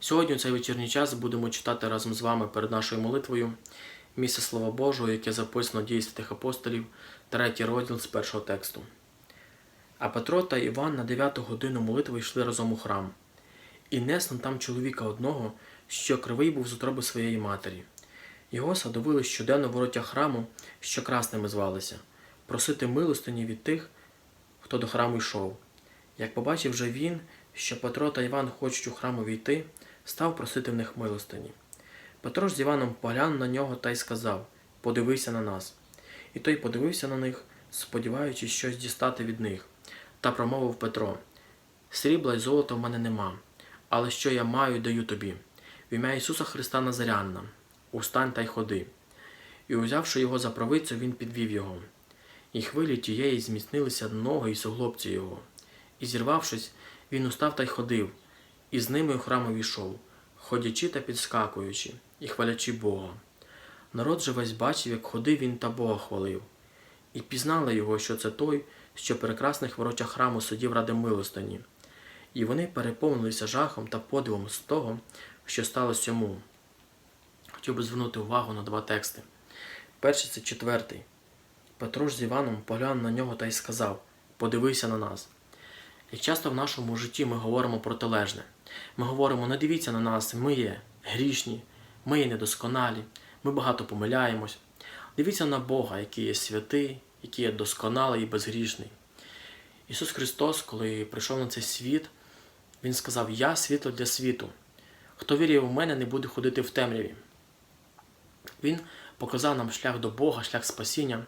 Сьогодні у цей вечірній час будемо читати разом з вами перед нашою молитвою місце Слова Божого, яке записано дії святих апостолів, третій розділ з першого тексту. А Петро та Іван на дев'яту годину молитви йшли разом у храм, і несли там чоловіка одного, що кривий був з утроби своєї матері. Його садовили щоденно в воротях храму, що красними звалися, просити милостині від тих, хто до храму йшов. Як побачив же він, що Петро та Іван хочуть у храм увійти, став просити в них милостині. Петро ж з Іваном поглянув на нього та й сказав Подивися на нас. І той подивився на них, сподіваючись щось дістати від них, та промовив Петро Срібла й золота в мене нема, але що я маю, даю тобі. В ім'я Ісуса Христа Назарянна, устань та й ходи. І узявши його за правицю, він підвів його. І хвилі тієї зміцнилися ноги і суглобці його. І зірвавшись, він устав та й ходив, і з ними у храм увійшов, ходячи та підскакуючи, і хвалячи Бога. Народ же весь бачив, як ходив він та Бога хвалив. І пізнали його, що це той, що при красних воротях храму сидів ради милостині. І вони переповнилися жахом та подивом з того, що сталося йому. Хотів би звернути увагу на два тексти. Перший це четвертий. Петро ж з Іваном поглянув на нього та й сказав Подивися на нас. Як часто в нашому житті ми говоримо протилежне. Ми говоримо, не дивіться на нас, ми є грішні, ми є недосконалі, ми багато помиляємось. Дивіться на Бога, який є святий, який є досконалий і безгрішний. Ісус Христос, коли прийшов на цей світ, Він сказав: Я світло для світу. Хто вірить в мене, не буде ходити в темряві. Він показав нам шлях до Бога, шлях спасіння,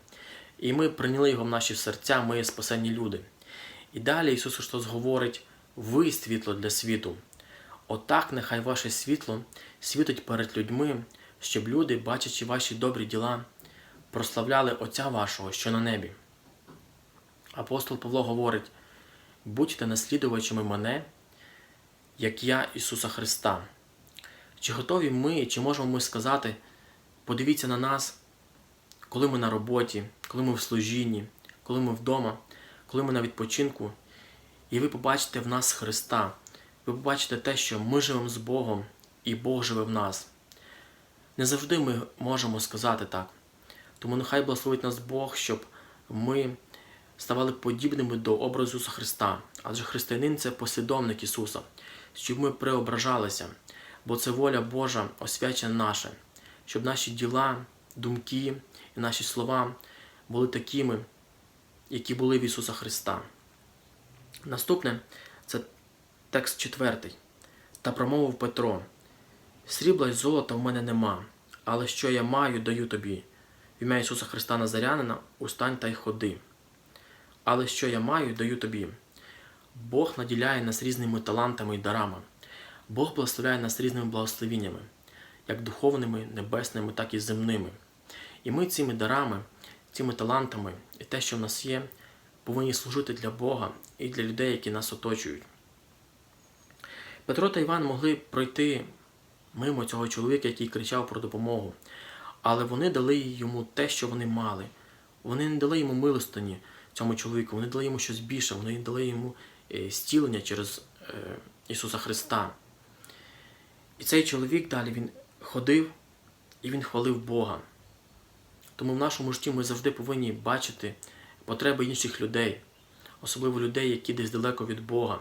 і ми прийняли його в наші серця, ми є спасенні люди. І далі Ісус Христос говорить: ви світло для світу. Отак нехай ваше світло світить перед людьми, щоб люди, бачачи ваші добрі діла, прославляли Отця вашого, що на небі. Апостол Павло говорить: будьте наслідувачами мене, як я Ісуса Христа. Чи готові ми, чи можемо ми сказати, подивіться на нас, коли ми на роботі, коли ми в служінні, коли ми вдома, коли ми на відпочинку, і ви побачите в нас Христа, ви побачите те, що ми живемо з Богом, і Бог живе в нас. Не завжди ми можемо сказати так. Тому нехай благословить нас Бог, щоб ми ставали подібними до образу Ісуса Христа. Адже християнин це послідовник Ісуса, щоб ми преображалися, бо це воля Божа освячена наша, щоб наші діла, думки і наші слова були такими, які були в Ісуса Христа. Наступне це текст четвертий. Та промовив Петро: Срібла й золота в мене нема, але що я маю, даю тобі. В ім'я Ісуса Христа Назарянина устань та й ходи. Але що я маю, даю тобі. Бог наділяє нас різними талантами і дарами. Бог благословляє нас різними благословіннями, як духовними, небесними, так і земними. І ми цими дарами, цими талантами і те, що в нас є, повинні служити для Бога і для людей, які нас оточують. Петро та Іван могли пройти мимо цього чоловіка, який кричав про допомогу, але вони дали йому те, що вони мали. Вони не дали йому милостині цьому чоловіку, вони дали йому щось більше, вони дали йому е, зцілення через е, Ісуса Христа. І цей чоловік далі він ходив і він хвалив Бога. Тому в нашому житті ми завжди повинні бачити потреби інших людей, особливо людей, які десь далеко від Бога.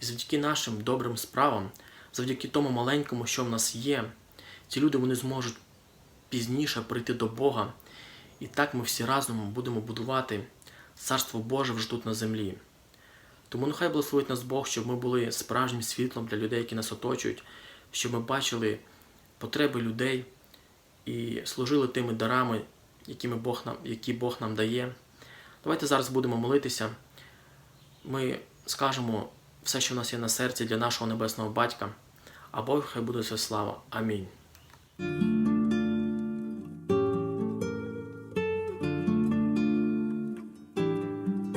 І завдяки нашим добрим справам, завдяки тому маленькому, що в нас є, ці люди вони зможуть пізніше прийти до Бога. І так ми всі разом будемо будувати Царство Боже вже тут на землі. Тому нехай благословить нас Бог, щоб ми були справжнім світлом для людей, які нас оточують, щоб ми бачили потреби людей і служили тими дарами, якими Бог нам, які Бог нам дає. Давайте зараз будемо молитися. Ми скажемо все, що в нас є на серці для нашого небесного батька, а Бог хай буде все слава. Амінь.